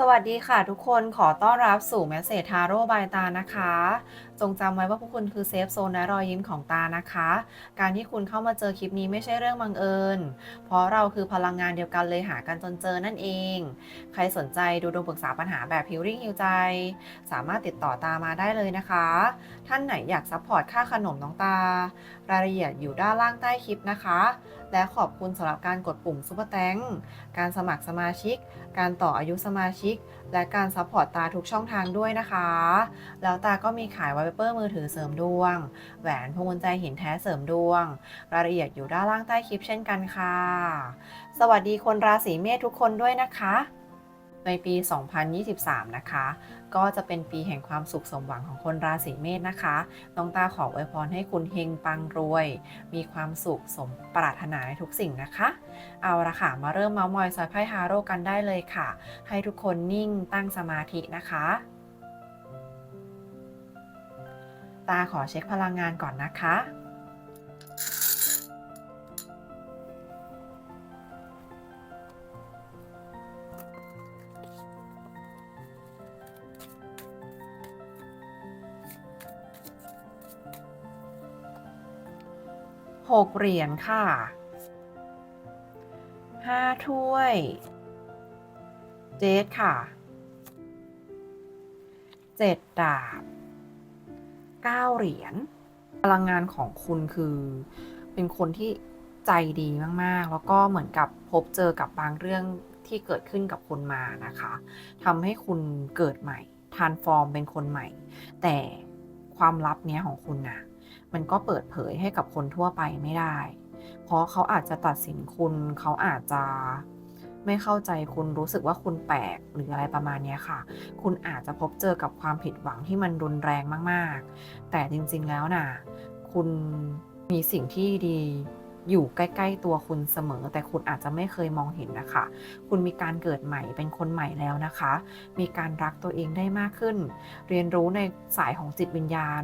สวัสดีค่ะทุกคนขอต้อนรับสู่แมสเซจทาโร่บายตานะคะ จงจำไว้ว่าพวกคุณคือเซฟโซนและรอยยิ้มของตานะคะ การที่คุณเข้ามาเจอคลิปนี้ไม่ใช่เรื่องบังเอิญ เพราะเราคือพลังงานเดียวกันเลยหากันจนเจอนั่นเอง ใครสนใจดูดวงปรึกษาปัญหาแบบฮิลลิ่งฮิวใจ สามารถติดต่อตามาได้เลยนะคะ ท่านไหนอยากซัพพอร์ตค่าขนมน้องตา รายละเอียดอยู่ด้านล่างใต้คลิปนะคะ และขอบคุณสำหรับการกดปุ่มซุปเปอร์แตงการสมัครสมาชิก การต่ออายุสมาชิก และการซัพพอร์ตตาทุกช่องทางด้วยนะคะ แล้วตาก็มีขายไวเปอร์มือถือเสริมดวง แหวนพวงกุญแจหินแท้เสริมดวง รายละเอียดอยู่ด้านล่างใต้คลิปเช่นกันค่ะ สวัสดีคนราศีเมษทุกคนด้วยนะคะ ในปี 2023 นะคะ ก็จะเป็นปีแห่งความสุขสมหวังของคนราศีเมษนะคะ น้องตาขออวยพรให้คุณเฮงปังรวย มีความสุขสมปรารถนาในทุกสิ่งนะคะ เอาละค่ะ มาเริ่มเมาส์มอยซอยไพ่ฮาโร่กันได้เลยค่ะ ให้ทุกคนนิ่งตั้งสมาธินะคะตาขอเช็คพลังงานก่อนนะคะ หกเหรียญค่ะห้าถ้วย เจดค่ะเจ็ดดาบเก้าเหรียญพลังงานของคุณคือเป็นคนที่ใจดีมากๆ แล้วก็เหมือนกับพบเจอกับบางเรื่องที่เกิดขึ้นกับคุณมานะคะทำให้คุณเกิดใหม่ทานฟอร์มเป็นคนใหม่ แต่ความลับเนี้ยของคุณนะ มันก็เปิดเผยให้กับคนทั่วไปไม่ได้ เพราะเขาอาจจะตัดสินคุณ เขาอาจจะไม่เข้าใจคุณรู้สึกว่าคุณแปลกหรืออะไรประมาณนี้ค่ะ คุณอาจจะพบเจอกับความผิดหวังที่มันรุนแรงมาก ๆ แต่จริง ๆ แล้วน่ะ คุณมีสิ่งที่ดี อยู่ใกล้ๆตัวคุณเสมอ แต่คุณอาจจะไม่เคยมองเห็นนะคะ คุณมีการเกิดใหม่เป็นคนใหม่แล้วนะคะ มีการรักตัวเองได้มากขึ้น เรียนรู้ในสายของจิตวิญญาณ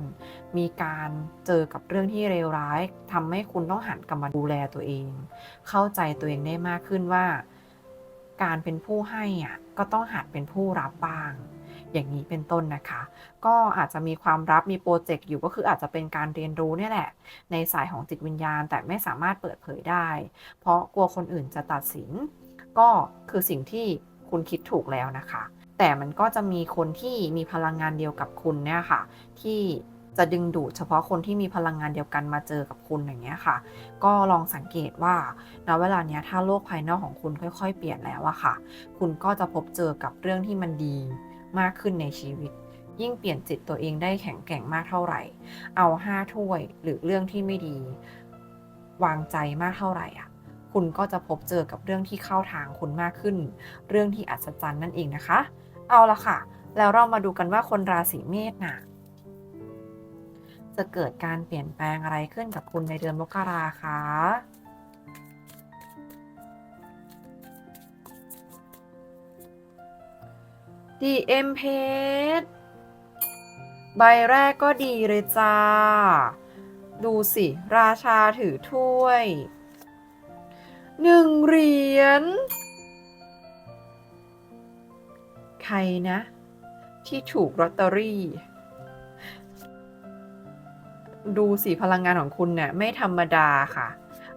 มีการเจอกับเรื่องที่เลวร้ายทำให้คุณต้องหันกลับมาดูแลตัวเอง เข้าใจตัวเองได้มากขึ้นว่า การเป็นผู้ให้อะก็ต้องหัดเป็นผู้รับบ้าง อย่างนี้เป็นต้นนะคะ ก็อาจจะมีความรับมีโปรเจกต์อยู่ก็คืออาจจะเป็นการเรียนรู้เนี่ยแหละ ในสายของจิตวิญญาณแต่ไม่สามารถเปิดเผยได้ เพราะกลัวคนอื่นจะตัดสิน ก็คือสิ่งที่คุณคิดถูกแล้วนะคะ แต่มันก็จะมีคนที่มีพลังงานเดียวกับคุณเนี่ยค่ะ ที่จะดึงดูดเฉพาะคนที่มีพลังงานเดียวกันมาเจอกับคุณอย่างเงี้ยค่ะ ก็ลองสังเกตว่าณเวลาเนี้ยถ้าโลกภายนอกของคุณค่อย ๆ เปลี่ยนแล้วอะค่ะ คุณก็จะพบเจอกับเรื่องที่มันดี มากขึ้นในชีวิต ยิ่งเปลี่ยนจิตตัวเองได้แข็งแกร่งมากเท่าไหร่ เอาห้าถ้วยหรือเรื่องที่ไม่ดี วางใจมากเท่าไหร่อะคุณก็จะพบเจอกับเรื่องที่เข้าทางคุณมากขึ้น เรื่องที่อัศจรรย์นั่นเองนะคะ เอาละค่ะ แล้วเรามาดูกันว่าคนราศีเมษน่ะ จะเกิดการเปลี่ยนแปลงอะไรขึ้นกับคุณในเดือนมกราคะ DM เพจใบแรกก็ดีเลยจ้า ดูสิ ราชาถือถ้วยหนึ่งเหรียญ ใครนะ ที่ถูกลอตเตอรี่ ดูสิพลังงานของคุณเนี่ยไม่ธรรมดาค่ะ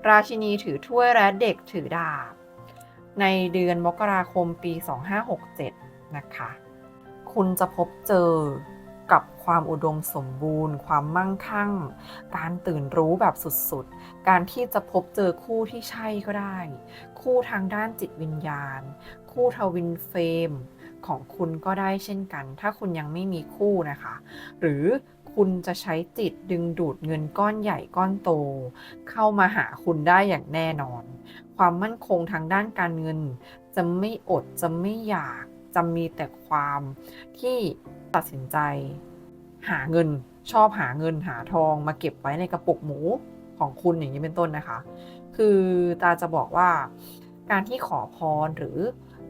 ราชินีถือถ้วยและเด็กถือดาบ ในเดือนมกราคมปี 2567 นะคะ คุณจะพบเจอกับความอุดมสมบูรณ์ ความมั่งคั่ง การตื่นรู้แบบสุดๆ การที่จะพบเจอคู่ที่ใช่ก็ได้ คู่ทางด้านจิตวิญญาณ คู่ทวินเฟรมของคุณก็ได้เช่นกัน ถ้าคุณยังไม่มีคู่นะคะ หรือคุณจะใช้จิตดึงดูดเงินก้อนใหญ่ก้อนโต เข้ามาหาคุณได้อย่างแน่นอน ความมั่นคงทางด้านการเงิน จะไม่อดจะไม่อยาก จะมีแต่ความที่ตัดสินใจ หาเงินชอบหาเงินหาทองมาเก็บไว้ในกระปุกหมูของคุณอย่างนี้เป็นต้นนะคะ คือตาจะบอกว่าการที่ขอพรหรือ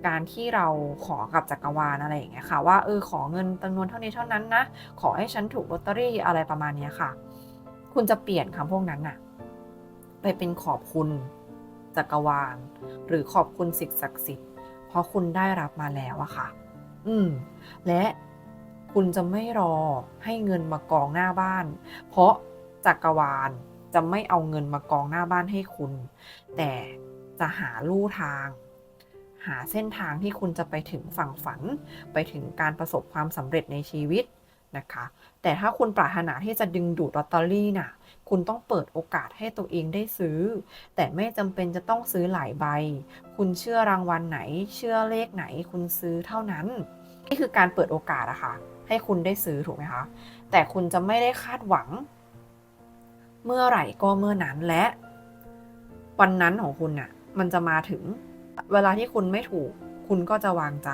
การที่เราขอกับจักรวาลอะไรอย่างเงี้ยค่ะ ว่าเออขอเงินจำนวนเท่านี้เท่านั้นนะ ขอให้ฉันถูกลอตเตอรี่อะไรประมาณเนี้ยค่ะ คุณจะเปลี่ยนคำพวกนั้นน่ะไปเป็นขอบคุณจักรวาล หรือขอบคุณสิ่งศักดิ์สิทธิ์ ราะคุณได้รับมาแล้วอะค่ะ อืม และคุณจะไม่รอให้เงินมากองหน้าบ้าน เพราะจักรวาลจะไม่เอาเงินมากองหน้าบ้านให้คุณ แต่จะหาลู่ทาง หาเส้นทางที่คุณจะไปถึงฝั่งฝัน ไปถึงการประสบความสำเร็จในชีวิต นะคะ แต่ถ้าคุณปรารถนาที่จะดึงดูดลอตเตอรี่น่ะ คุณต้องเปิดโอกาสให้ตัวเองได้ซื้อ แต่ไม่จำเป็นจะต้องซื้อหลายใบ คุณเชื่อรางวัลไหน เชื่อเลขไหน คุณซื้อเท่านั้น นี่คือการเปิดโอกาสอะค่ะ ให้คุณได้ซื้อถูกไหมคะ แต่คุณจะไม่ได้คาดหวัง เมื่อไหร่ก็เมื่อนั้นและ วันนั้นของคุณน่ะ มันจะมาถึง เวลาที่คุณไม่ถูก คุณก็จะวางใจ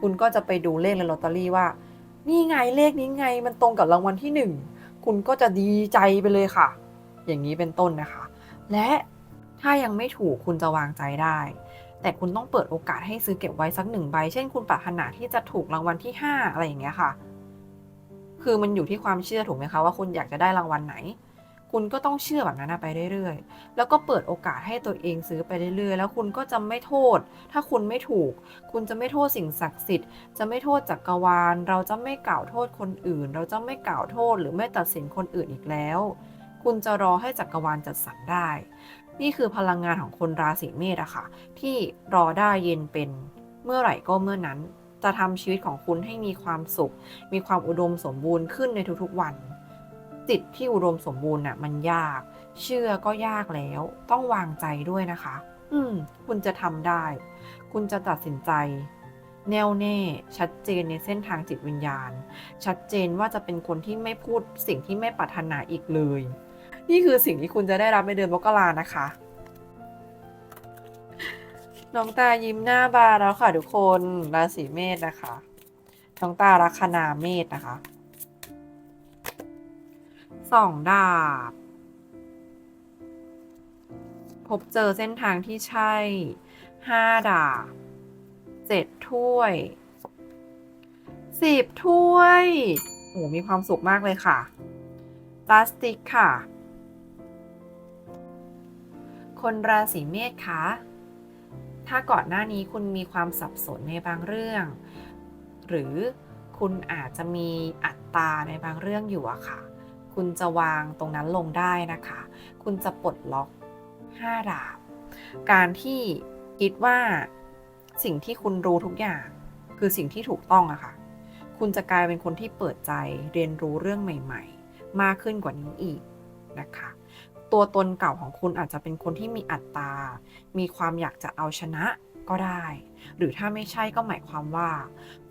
คุณก็จะไปดูเลขในลอตเตอรี่ว่า นี่ไงเลขนี้ไงมันตรงกับรางวัลที่หนึ่งคุณก็จะดีใจไปเลยค่ะ อย่างนี้เป็นต้นนะคะ และถ้ายังไม่ถูกคุณจะวางใจได้ แต่คุณต้องเปิดโอกาสให้ซื้อเก็บไว้สักหนึ่งใบ เช่นคุณปรารถนาที่จะถูกรางวัลที่ 5 อะไรอย่างเงี้ยค่ะ คือมันอยู่ที่ความเชื่อถูกไหมคะว่าคุณอยากจะได้รางวัลไหน คุณก็ต้องเชื่อแบบนั้นไปเรื่อยๆ แล้วก็เปิดโอกาสให้ตัวเองซื้อไปเรื่อยๆ แล้วคุณก็จะไม่โทษ ถ้าคุณไม่ถูก คุณจะไม่โทษสิ่งศักดิ์สิทธิ์ จะไม่โทษจักรวาล เราจะไม่กล่าวโทษคนอื่น เราจะไม่กล่าวโทษหรือไม่ตัดสินคนอื่นอีกแล้ว คุณจะรอให้จักรวาลจัดสรรได้ นี่คือพลังงานของคนราศีเมษอะค่ะ ที่รอได้เย็นเป็น เมื่อไหร่ก็เมื่อนั้น จะทำชีวิตของคุณให้มีความสุข มีความอุดมสมบูรณ์ขึ้นในทุกๆวัน จิตที่อุดมสมบูรณ์น่ะมันยาก เชื่อก็ยากแล้ว ต้องวางใจด้วยนะคะ อืม คุณจะทำได้ คุณจะตัดสินใจ แน่วแน่ ชัดเจนในเส้นทางจิตวิญญาณ ชัดเจนว่าจะเป็นคนที่ไม่พูดสิ่งที่ไม่ปรารถนาอีกเลย นี่คือสิ่งที่คุณจะได้รับในเดือนมกรานะคะน้องตายิ้มหน้าบานแล้วค่ะทุกคนราศีเมษนะคะน้องตาลัคนาเมษนะคะ สองดาบ พบเจอเส้นทางที่ใช่ห้าดาบเจ็ดถ้วยสิบถ้วยโอ้มีความสุขมากเลยค่ะพลาสติกค่ะ คนราศีเมษคะถ้าก่อนหน้านี้คุณมีความสับสนในบางเรื่อง หรือคุณอาจจะมีอัตราในบางเรื่องอยู่อะค่ะ คุณจะวางตรงนั้นลงได้นะคะ คุณจะปลดล็อก5ดาบ การที่คิดว่าสิ่งที่คุณรู้ทุกอย่าง คือสิ่งที่ถูกต้องอะค่ะ คุณจะกลายเป็นคนที่เปิดใจเรียนรู้เรื่องใหม่ ๆ มากขึ้นกว่านี้อีกนะคะ ตัวตนเก่าของคุณอาจจะเป็นคนที่มีอัตตา มีความอยากจะเอาชนะ ก็ได้ หรือถ้าไม่ใช่ก็หมายความว่า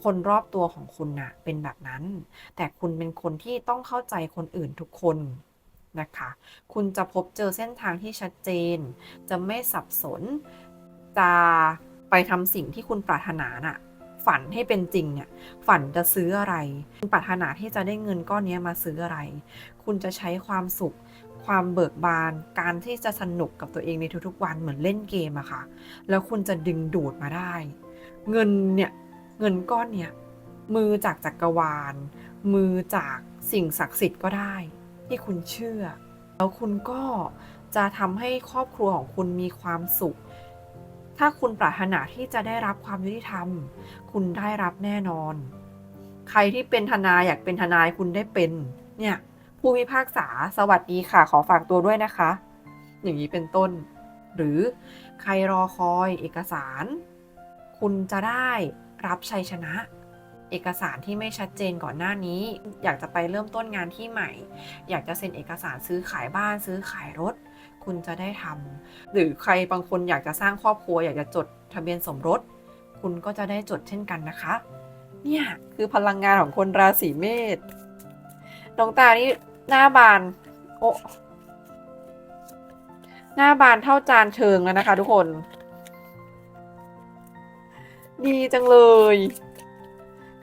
คนรอบตัวของคุณน่ะเป็นแบบนั้น แต่คุณเป็นคนที่ต้องเข้าใจคนอื่นทุกคนนะคะ คุณจะพบเจอเส้นทางที่ชัดเจน จะไม่สับสน จะไปทำสิ่งที่คุณปรารถนาน่ะฝันให้เป็นจริงเนี่ย ฝันจะซื้ออะไร คุณปรารถนาที่จะได้เงินก้อนนี้มาซื้ออะไร คุณจะใช้ความสุข ความเบิกบาน การที่จะสนุกกับตัวเองในทุกๆวันเหมือนเล่นเกมอะค่ะ แล้วคุณจะดึงดูดมาได้ เงินเนี่ยเงินก้อนเนี่ยมือจากจักรวาล มือจากสิ่งศักดิ์สิทธิ์ก็ได้ ที่คุณเชื่อ แล้วคุณก็จะทำให้ครอบครัวของคุณมีความสุข ถ้าคุณปรารถนาที่จะได้รับความยุติธรรม คุณได้รับแน่นอน ใครที่เป็นทนายอยากเป็นทนายคุณได้เป็น เนี่ย ผู้พิพากษาสวัสดีค่ะ ขอฝากตัวด้วยนะคะ อย่างนี้เป็นต้น หรือใครรอคอยเอกสาร คุณจะได้รับชัยชนะ เอกสารที่ไม่ชัดเจนก่อนหน้านี้ อยากจะไปเริ่มต้นงานที่ใหม่ อยากจะเซ็นเอกสารซื้อขายบ้านซื้อขายรถ คุณจะได้ทำหรือใครบางคนอยากจะสร้างครอบครัว อยากจะจดทะเบียนสมรส คุณก็จะได้จดเช่นกันนะคะ เนี่ยคือพลังงานของคนราศีเมษน้องตานี่ หน้าบานโอ้หน้าบานเท่าจานเชิงแล้วนะคะ ทุกคน ดีจังเลย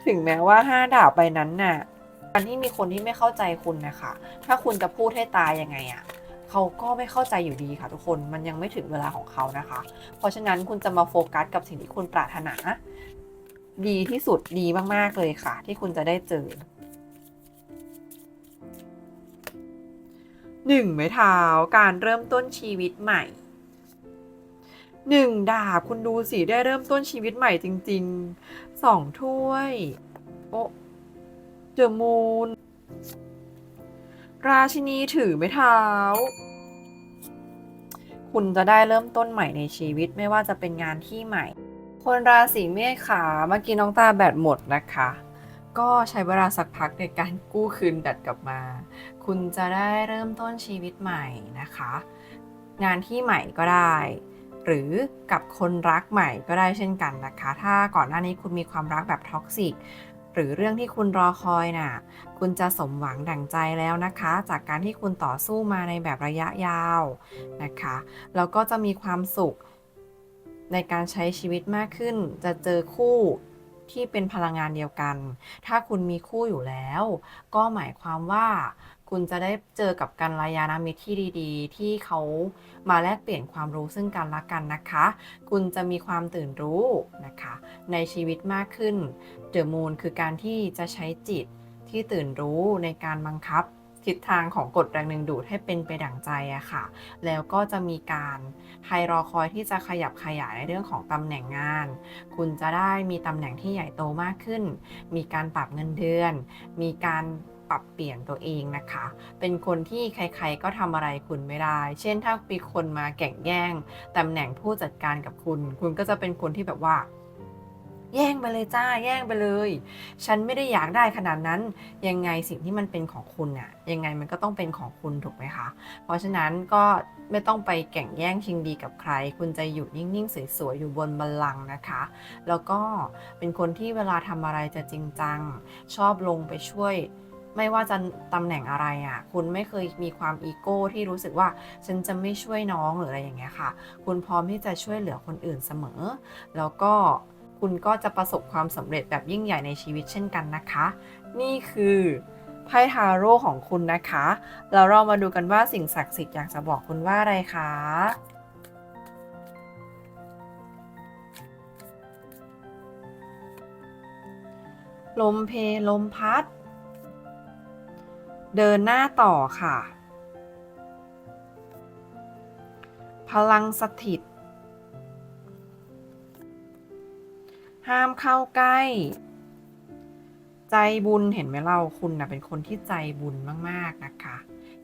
ถึงแม้ว่าห้าดาบใบนั้นน่ะการที่มีคนที่ไม่เข้าใจคุณนะคะ ถ้าคุณจะพูดให้ตายยังไงอะ่ะเขาก็ไม่เข้าใจอยู่ดีค่ะทุกคน มันยังไม่ถึงเวลาของเขานะคะ เพราะฉะนั้นคุณจะมาโฟกัสกับสิ่งที่คุณปรารถนา ดีที่สุดดีมาก ๆ เลยค่ะ ที่คุณจะได้เจอ หนึ่งไม้เท้าการเริ่มต้นชีวิตใหม่หนึ่งดาบคุณดูสิได้เริ่มต้นชีวิตใหม่จริงๆสองถ้วย โอ้เดอมูนราชินีถือไม้เท้า คุณจะได้เริ่มต้นใหม่ในชีวิตไม่ว่าจะเป็นงานที่ใหม่ คนราศีเมษขาเมื่อกี้น้องตาแบตหมดนะคะ ก็ใช้เวลาสักพักในการกู้คืนแบตกลับมา คุณจะได้เริ่มต้นชีวิตใหม่นะคะ งานที่ใหม่ก็ได้ หรือกับคนรักใหม่ก็ได้เช่นกันนะคะ ถ้าก่อนหน้านี้คุณมีความรักแบบท็อกซิกหรือเรื่องที่คุณรอคอยน่ะ คุณจะสมหวังดั่งใจแล้วนะคะ จากการที่คุณต่อสู้มาในแบบระยะยาวนะคะ แล้วก็จะมีความสุขในการใช้ชีวิตมากขึ้น จะเจอคู่ ที่เป็นพลังงานเดียวกัน ถ้าคุณมีคู่อยู่แล้ว ก็หมายความว่าคุณจะได้เจอกับกันรายานามิตรที่ดีๆ ที่เขามาแลกเปลี่ยนความรู้ซึ่งกันและกันนะคะ คุณจะมีความตื่นรู้นะคะ ในชีวิตมากขึ้นเดอะมูนคือการที่จะใช้จิตที่ตื่นรู้ในการบังคับ ทิศทางของกฎแรงดึงดูดให้เป็นไปดั่งใจอะค่ะ แล้วก็จะมีการใครรอคอยที่จะขยับขยายในเรื่องของตำแหน่งงาน คุณจะได้มีตำแหน่งที่ใหญ่โตมากขึ้น มีการปรับเงินเดือน มีการปรับเปลี่ยนตัวเองนะคะ เป็นคนที่ใครๆก็ทำอะไรคุณไม่ได้ เช่นถ้ามีคนมาแก่งแย่งตำแหน่งผู้จัดการกับคุณ คุณก็จะเป็นคนที่แบบว่า แย่งไปเลยจ้าแย่งไปเลย ฉันไม่ได้อยากได้ขนาดนั้น ยังไงสิ่งที่มันเป็นของคุณน่ะยังไงมันก็ต้องเป็นของคุณถูกไหมคะ เพราะฉะนั้นก็ไม่ต้องไปแข่งแย่งชิงดีกับใคร คุณจะอยู่นิ่งๆสวยๆอยู่บนบัลลังก์นะคะ แล้วก็เป็นคนที่เวลาทำอะไรจะจริงจัง ชอบลงไปช่วยไม่ว่าจะตำแหน่งอะไรอะ่ะ คุณไม่เคยมีความอีโก้ที่รู้สึกว่าฉันจะไม่ช่วยน้องหรืออะไรอย่างเงี้ยค่ะ คุณพร้อมที่จะช่วยเหลือคนอื่นเสมอ แล้วก็ คุณก็จะประสบความสำเร็จแบบยิ่งใหญ่ในชีวิตเช่นกันนะคะ นี่คือไพ่ทาโร่ของคุณนะคะ แล้วเรามาดูกันว่าสิ่งศักดิ์สิทธิ์อยากจะบอกคุณว่าอะไรคะลมเพลมพัด เดินหน้าต่อค่ะ พลังสถิต ห้ามเข้าใกล้ ใจบุญเห็นไหมเราคุณนะเป็นคนที่ใจบุญมาก ๆ นะคะ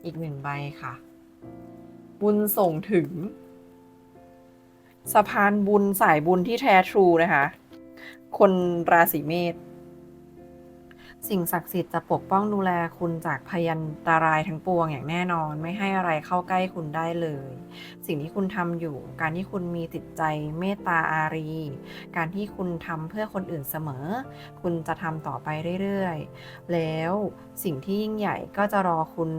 อีกหนึ่งใบค่ะ บุญส่งถึง สะพานบุญสายบุญที่แท้ทรูนะคะ คนราศีเมษ สิ่งศักดิ์สิทธิ์จะปกป้องดูแลคุณจากพยันตรายทั้งปวงอย่างแน่นอน ไม่ให้อะไรเข้าใกล้คุณได้เลย สิ่งที่คุณทำอยู่ การที่คุณมีจิตใจเมตตาอารี การที่คุณทำเพื่อคนอื่นเสมอ คุณจะทำต่อไปเรื่อยๆ แล้วสิ่งที่ยิ่งใหญ่ก็จะรอคุณ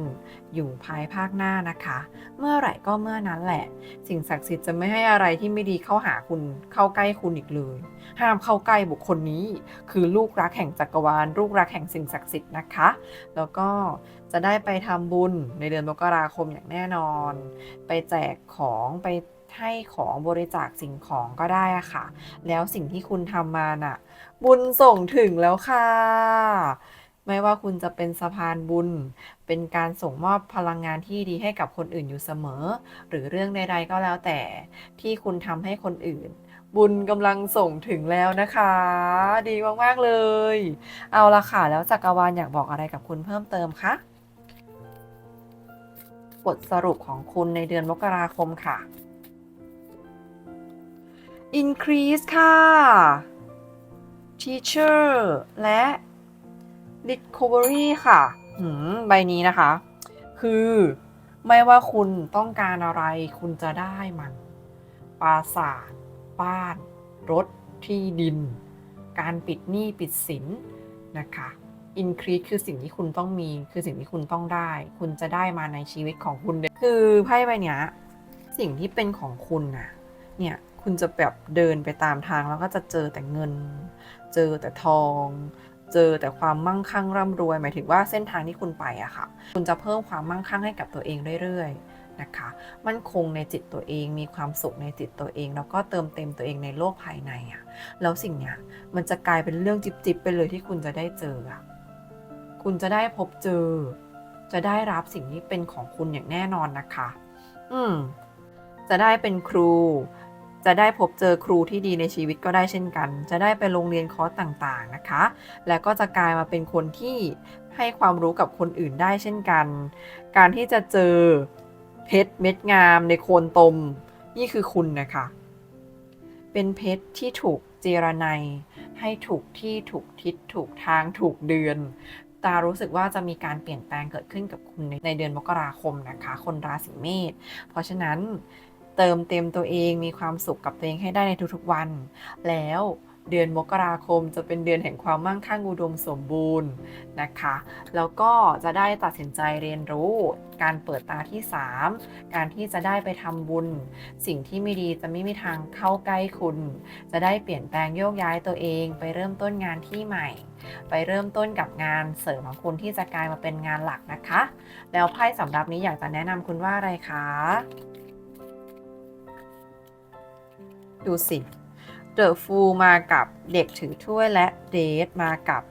อยู่ภายภาคหน้านะคะ เมื่อไหร่ก็เมื่อนั้นแหละ สิ่งศักดิ์สิทธิ์จะไม่ให้อะไรที่ไม่ดีเข้าหาคุณเข้าใกล้คุณอีกเลย ห้ามเข้าใกล้บุคคลนี้ คือลูกรักแห่งจักรวาลลูกรักห่งสิ่งศักดิ์สิทธิ์นะคะ แล้วก็จะได้ไปทำบุญในเดือนมกราคมอย่างแน่นอน ไปแจกของไปให้ของบริจาคสิ่งของก็ได้อะค่ะ แล้วสิ่งที่คุณทำมาน่ะ บุญส่งถึงแล้วค่ะ ไม่ว่าคุณจะเป็นสะพานบุญ เป็นการส่งมอบพลังงานที่ดีให้กับคนอื่นอยู่เสมอ หรือเรื่องใดๆก็แล้วแต่ที่คุณทำให้คนอื่น บุญกำลังส่งถึงแล้วนะคะ ดีมาก ๆ เลย เอาละค่ะ แล้วจักรวาลอยากบอกอะไรกับคุณเพิ่มเติมคะบทสรุปของคุณในเดือนมกราคมค่ะ increase ค่ะ teacher และ recovery ค่ะหืมใบนี้นะคะ คือไม่ว่าคุณต้องการอะไรคุณจะได้มัน ปราสาท บ้าน รถที่ดิน การปิดหนี้ปิดสินนะคะ increase คือสิ่งที่คุณต้องมีคือสิ่งที่คุณต้องได้ คุณจะได้มาในชีวิตของคุณเลยคือไพ่ใบเนี้ยสิ่งที่เป็นของคุณน่ะเนี่ยคุณจะแบบเดินไปตามทางแล้วก็จะเจอแต่เงิน เจอแต่ทอง เจอแต่ความมั่งคั่งร่ำรวย หมายถึงว่าเส้นทางที่คุณไปอะค่ะ คุณจะเพิ่มความมั่งคั่งให้กับตัวเองเรื่อยๆ นะคะ มั่นคงในจิตตัวเอง มีความสุขในจิตตัวเอง แล้วก็เติมเต็มตัวเองในโลกภายในอะแล้วสิ่งเนี้ยมันจะกลายเป็นเรื่องจิบๆไปเลยที่คุณจะได้เจออะคุณจะได้พบเจอ จะได้รับสิ่งที่เป็นของคุณอย่างแน่นอนนะคะ อืม จะได้เป็นครู จะได้พบเจอครูที่ดีในชีวิตก็ได้เช่นกัน จะได้ไปโรงเรียนคอร์สต่างๆนะคะ แล้วก็จะกลายมาเป็นคนที่ให้ความรู้กับคนอื่นได้เช่นกัน การที่จะเจอ เพชรเม็ดงามในโคนตม นี่คือคุณนะคะ เป็นเพชรที่ถูกเจรไนยให้ถูกที่ถูกทิศถูกทางถูกเดือน ตารู้สึกว่าจะมีการเปลี่ยนแปลงเกิดขึ้นกับคุณในในเดือนมกราคมนะคะ คนราศีเมษ เพราะฉะนั้นเติมเต็มตัวเองมีความสุขกับตัวเองให้ได้ในทุกๆวัน แล้ว เดือนมกราคมจะเป็นเดือนแห่งความมั่งคั่งอุดมสมบูรณ์นะคะ แล้วก็จะได้ตัดสินใจเรียนรู้ การเปิดตาที่ 3 การที่จะได้ไปทำบุญ สิ่งที่ไม่ดีจะไม่มีทางเข้าใกล้คุณ จะได้เปลี่ยนแปลงโยกย้ายตัวเอง ไปเริ่มต้นงานที่ใหม่ ไปเริ่มต้นกับงานเสริมของคุณที่จะกลายมาเป็นงานหลักนะคะ แล้วไพ่สำหรับนี้อยากจะแนะนำคุณว่าอะไรคะ ดูสิ เดอะฟูมากับเด็กถือถ้วยและเดทมากับ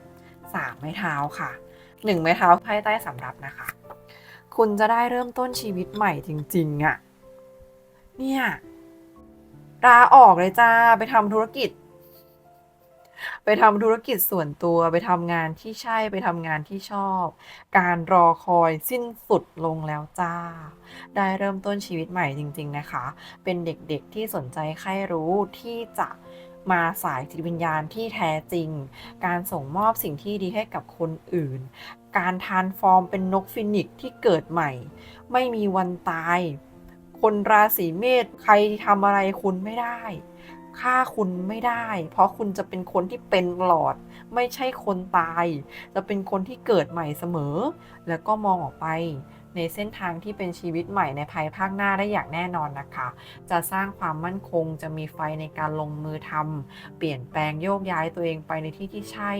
3ไม้เท้าค่ะ1ไม้เท้าไพ่ใต้สำรับนะคะ คุณจะได้เริ่มต้นชีวิตใหม่จริง ๆอะ่ะ เนี่ยลาออกเลยจ้าไปทำธุรกิจ ไปทำธุรกิจส่วนตัวไปทำงานที่ใช่ไปทำงานที่ชอบ การรอคอยสิ้นสุดลงแล้วจ้า ได้เริ่มต้นชีวิตใหม่จริง ๆ นะคะ เป็นเด็กๆที่สนใจใครรู้ที่จะ มาสายจิตวิญญาณที่แท้จริง การส่งมอบสิ่งที่ดีให้กับคนอื่น การทานฟอร์มเป็นนกฟินิกซ์ที่เกิดใหม่ ไม่มีวันตาย คนราศีเมษใครทำอะไรคุณไม่ได้ฆ่าคุณไม่ได้ เพราะคุณจะเป็นคนที่เป็นหลอด ไม่ใช่คนตาย จะเป็นคนที่เกิดใหม่เสมอ แล้วก็มองออกไป ในเส้นทางที่เป็นชีวิตใหม่ในภายภาคหน้าได้อย่างแน่นอนนะคะ จะสร้างความมั่นคงจะมีไฟในการลงมือทำเปลี่ยนแปลงโยกย้ายตัวเองไปในที่ที่ใช่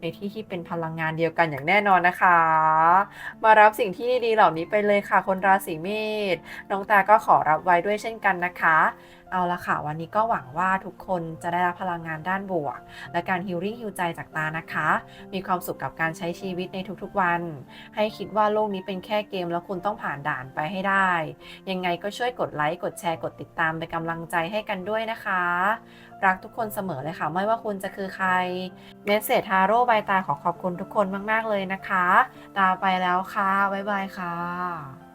ในที่ที่เป็นพลังงานเดียวกันอย่างแน่นอนนะคะ มารับสิ่งที่ดีๆเหล่านี้ไปเลยค่ะ คนราศีเมษน้องตาก็ขอรับไว้ด้วยเช่นกันนะคะเอาละค่ะ วันนี้ก็หวังว่าทุกคนจะได้รับพลังงานด้านบวก และการฮิลลิ่งฮิวใจจากตานะคะ มีความสุขกับการใช้ชีวิตในทุกๆวัน ให้คิดว่าโลกนี้เป็นแค่เกมแล้วคุณต้องผ่านด่านไปให้ได้ ยังไงก็ช่วยกดไลค์กดแชร์กดติดตามเป็นกำลังใจให้กันด้วยนะคะ รักทุกคนเสมอเลยค่ะ ไม่ว่าคุณจะคือใครเมสเซจทาโร่ใบตาขอขอบคุณทุกคนมาก ๆ เลยนะคะตาไปแล้วค่ะบ๊ายบายค่ะ